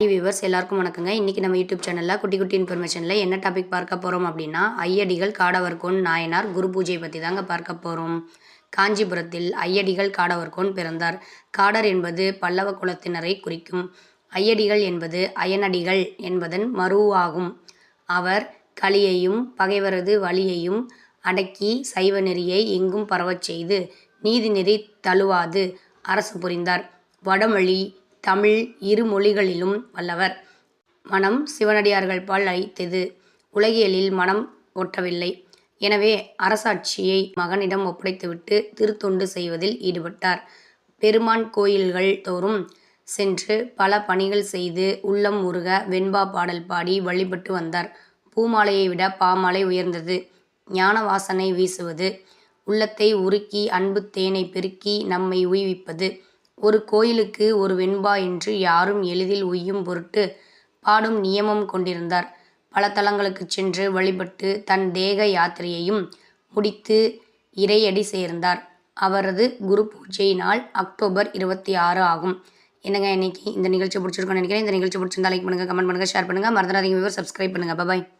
Viewers எல்லாருக்கும் வணக்கங்க. இன்றைக்கி நம்ம யூடியூப் சேனலில் குட்டி குட்டி இன்ஃபர்மேஷனில் என்ன டாபிக் பார்க்க போகிறோம் அப்படின்னா ஐயடிகள் காடவர்கோன் நாயனார் குரு பூஜை பற்றி தாங்க பார்க்க போகிறோம் காஞ்சிபுரத்தில் ஐயடிகள் காடவர்கோன் பிறந்தார். காடர் என்பது பல்லவ குலத்தினரை குறிக்கும். ஐயடிகள் என்பது அயனடிகள் என்பதன் மருவாகும். அவர் கலியையும் பகைவரது வழியையும் அடக்கி சைவ நெறியை எங்கும் பரவச் செய்து நீதிநெறி தழுவாது. அரசு புரிந்தார். வடமொழி தமிழ் இரு மொழிகளிலும் வல்லவர். மனம் சிவனடியார்கள் பால் அளித்தது. உலகியலில் மனம் ஒட்டவில்லை. எனவே அரசாட்சியை மகனிடம் ஒப்படைத்துவிட்டு திருத்தொண்டு செய்வதில் ஈடுபட்டார். பெருமான் கோயில்கள் தோறும் சென்று பல பணிகள் செய்து உள்ளம் முருக வெண்பா பாடல் பாடி வழிபட்டு வந்தார். பூமாலையை விட பாமாலை உயர்ந்தது. ஞான வாசனை வீசுவது. உள்ளத்தை உருக்கி அன்பு தேனை பெருக்கி நம்மை உய்விப்பது. ஒரு கோயிலுக்கு ஒரு வெண்பா என்று யாரும் எளிதில் உய்யும் பொருட்டு பாடும் நியமம் கொண்டிருந்தார். பல தலங்களுக்குச் சென்று வழிபட்டு தன் தேக யாத்திரையையும் முடித்து இறையடி சேர்ந்தார். அவரது குரு பூஜை நாள் அக்டோபர் இருபத்தி ஆறு ஆகும். என்னங்க இன்னைக்கு இந்த நிகழ்ச்சி பிடிச்சிருக்கோன்னு நினைக்கிறேன். இந்த நிகழ்ச்சி பிடிச்சிருந்தா லைக் பண்ணுங்கள் கமெண்ட் பண்ணுங்கள் ஷேர் பண்ணுங்கள் மறந்துடாதீங்க சப்ஸ்கிரைப் பண்ணுங்கள் பாய்